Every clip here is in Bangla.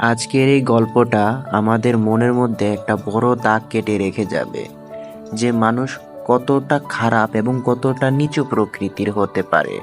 আজকের এই গল্পটা আমাদের মনের মধ্যে একটা বড় দাগ কেটে রেখে যাবে যে মানুষ কতটা খারাপ এবং কতটা নিচু প্রকৃতির হতে পারে।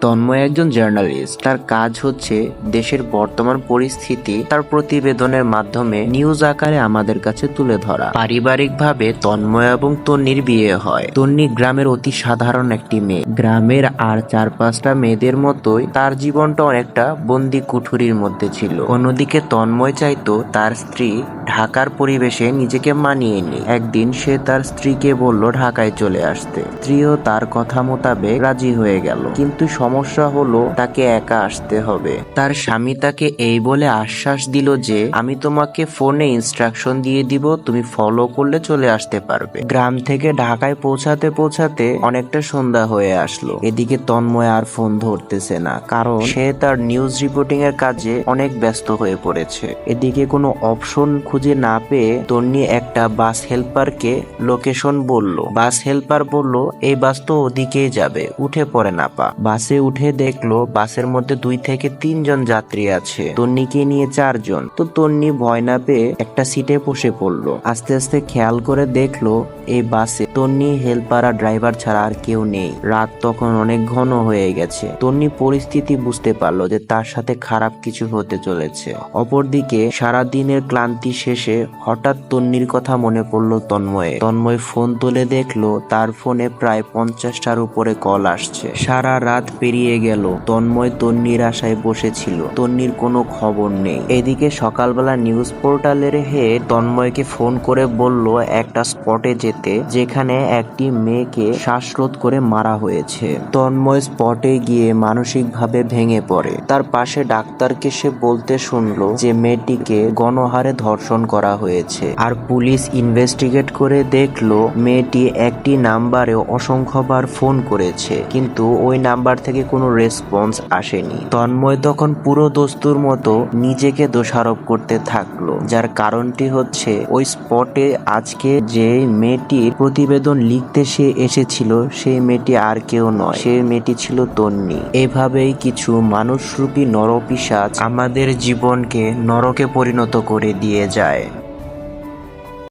তন্ময় একজন জার্নালিস্ট। তার কাজ হচ্ছে দেশের বর্তমান পরিস্থিতি তার প্রতিবেদনের মাধ্যমে নিউজ আকারে আমাদের কাছে তুলে ধরা। পারিবারিকভাবে তন্ময় এবং তন্নির বিয়ে হয়। তন্নি গ্রামের অতি সাধারণ একটি মেয়ে। গ্রামের আর চার পাঁচটা মেয়েদের মতোই তার জীবনটা অনেকটা বন্দি কুঠুরির মধ্যে ছিল। অন্যদিকে তন্ময় চাইতো তার স্ত্রী ঢাকার পরিবেশে নিজেকে মানিয়ে নি একদিন সে তার স্ত্রীকে বলল, ঢাকায় চলে আসতে। স্ত্রীও তার কথা মোতাবেক রাজি হয়ে গেল। কিন্তু সমস্যা হলো তাকে একা আসতে হবে। তার স্বামী তাকে এই বলে আশ্বাস দিল যে, আমি তোমাকে ফোনে ইনস্ট্রাকশন দিয়ে দিব, তুমি ফলো করলে চলে আসতে পারবে। গ্রাম থেকে ঢাকায় পৌঁছাতে পৌঁছাতে অনেকটা সন্ধ্যা হয়ে আসলো। এদিকে তন্ময় আর ফোন ধরতেছে না, কারণ সে তার নিউজ রিপোর্টিং এর কাজে অনেক ব্যস্ত হয়ে পড়েছে। এদিকে কোনো অপশন খুঁজে না পেয়ে তন্নি একটা বাস হেল্পারকে লোকেশন বলল। বাস হেল্পার বলল, এই বাস তো ওদিকেই যাবে, উঠে পড়ে না পা। বাসে উঠে দেখল বাসের মধ্যে দুই থেকে তিনজন যাত্রী আছে। তন্নিকে নিয়ে চারজন। তো তন্নি ভয় না পেয়ে একটা সিটে বসে পড়ল। আস্তে আস্তে খেয়াল করে দেখল এই বাসে তন্নি হেল্পার আর ড্রাইভার ছাড়া আর কেউ নেই। রাত তখন অনেক ঘন হয়ে গেছে। তন্নি পরিস্থিতি বুঝতে পারল যে তার সাথে খারাপ কিছু হতে চলেছে। অপরদিকে সারা দিনের ক্লান্তি শেষে হঠাৎ তন্নির কথা মনে পড়ল তন্ময়ে তন্ময় ফোন তুলে দেখল, তার ফোনে প্রায় পঞ্চাশটার উপরে কল আসছে। সারা রাত পেরিয়ে গেল। তন্ময় তন্নির আশায় বসেছিল। তন্নির কোনো খবর নেই। এদিকে সকালবেলা নিউজ পোর্টালের হেড তন্ময়কে ফোন করে বলল, একটা স্পটে যেতে, যেখানে একটি মেয়েকে শ্বাসরোধ করে মারা হয়েছে। তন্ময় স্পটে গিয়ে মানসিকভাবে ভেঙে পড়ে। তার পাশে ডাক্তারকে সে বলতে শুনলো যে মেয়েটিকে গণহারে ধর্ষণ করা হয়েছে। আর পুলিশ ইনভেস্টিগেট করে দেখল, মেয়েটি একটি নাম্বারে অসংখ্যবার ফোন করেছে। কিন্তু ওই নাম্বার থেকে কোনো রেসপন্স আসেনি। তন্ময় তখন পুরো দস্তুর মতো নিজেকে দোষারোপ করতে থাকল, যার কারণটি হচ্ছে ওই স্পটে আজকে যে মেয়েটির প্রতিবেদন লিখতে সে এসেছিল, সেই মেয়েটি আর কেউ নয় সেই মেয়েটি ছিল তন্নি এভাবেই কিছু মানুষরূপী নরপিসাচ আমাদের জীবনকে নরকে পরিণত করে দিয়ে যায়।